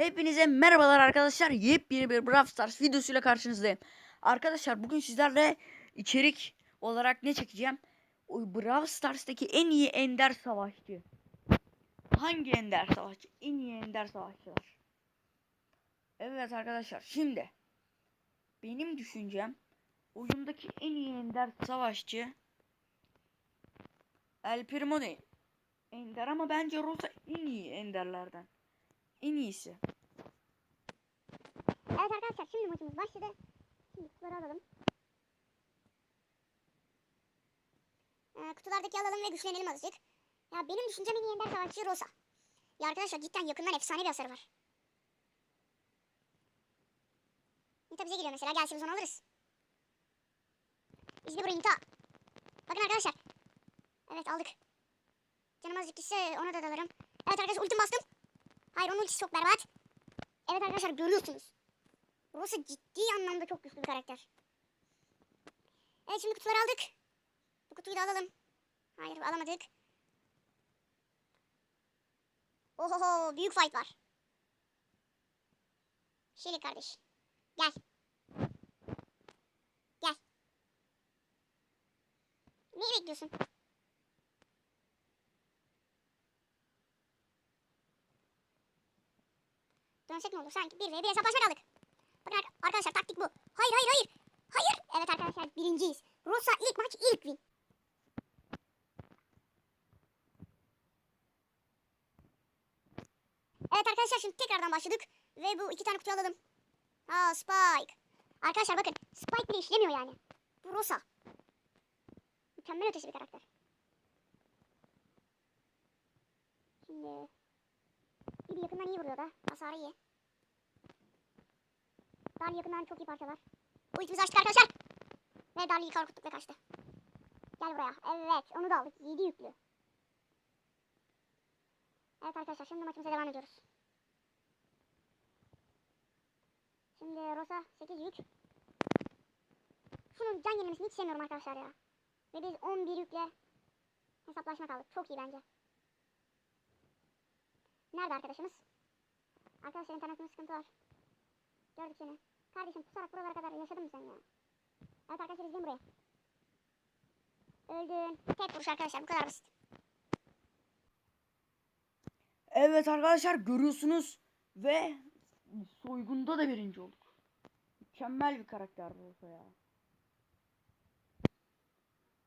Hepinize merhabalar arkadaşlar. Yepyeni bir Brawl Stars videosuyla karşınızdayım. Arkadaşlar bugün sizlerle içerik olarak ne çekeceğim? O Brawl Stars'taki en iyi ender savaşçı. Hangi ender savaşçı? En iyi ender savaşçılar. Evet arkadaşlar şimdi benim düşüncem oyundaki en iyi ender savaşçı El Primo. Ender ama bence Rosa en iyi enderlerden. En iyisi. Evet arkadaşlar şimdi maçımız başladı. Şimdi kutuları alalım. Ee, kutulardaki alalım ve güçlenelim azıcık. Ya benim düşüncem en iyi savaşçı Rosa. Ya arkadaşlar cidden yakından efsane bir hasarı var. Nita bize geliyor mesela. Gelse biz onu alırız. İzle burayı Nita. Bakın arkadaşlar. Evet aldık. Canım azıcık gitse ona da dalarım. Evet arkadaşlar ultim bastım. Hayır onun ultisi çok berbat. Evet arkadaşlar görüyorsunuz. Rosa ciddi anlamda çok güçlü bir karakter. Evet şimdi kutuları aldık. Bu kutuyu da alalım. Hayır alamadık. Ohoho büyük fight var. Şeli kardeş. Gel. Gel. Neyi bekliyorsun? Dönsek ne olur? Sanki bir ve bir hesaplaşma kaldık. Bakın ar- arkadaşlar taktik bu. Hayır hayır hayır. Hayır. Evet arkadaşlar birinciyiz. Rosa ilk maç ilk win. Evet arkadaşlar şimdi tekrardan başladık. Ve bu iki tane kutuyu alalım. Aa Spike. Arkadaşlar bakın Spike bile işlemiyor yani. Bu Rosa. Mükemmel ötesi bir karakter. Şimdi de yakından iyi vuruyor da. Hasarı iyi. Darli yakından çok iyi parçalar. Ultimizi açtık arkadaşlar. Ve Darli'yi korkuttuk ve kaçtı. Gel buraya. Evet onu da aldık. 7 yüklü. Evet arkadaşlar şimdi maçımıza devam ediyoruz. Şimdi Rosa 8 yük. Şunun can yenilmesini hiç sevmiyorum arkadaşlar ya. Ve biz 11 yükle hesaplaşma kaldık. Çok iyi bence. Nerede arkadaşımız? Arkadaşlar internetimde sıkıntı var. Gördük seni. Kardeşim pusarak buralara kadar yaşadın mı sen ya? Evet arkadaşlar izleyin buraya. Öldün. Tek vuruş arkadaşlar bu kadar basit. Evet arkadaşlar görüyorsunuz ve soygunda da birinci olduk. Mükemmel bir karakter bu ya.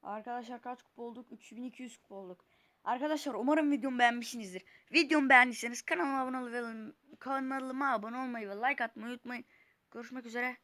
Arkadaşlar kaç kupa olduk? 3200 kupa olduk. Arkadaşlar umarım videomu beğenmişsinizdir. Videomu beğendiyseniz kanalıma abone ol kanalıma abone olmayı ve like atmayı unutmayın. Görüşmek üzere.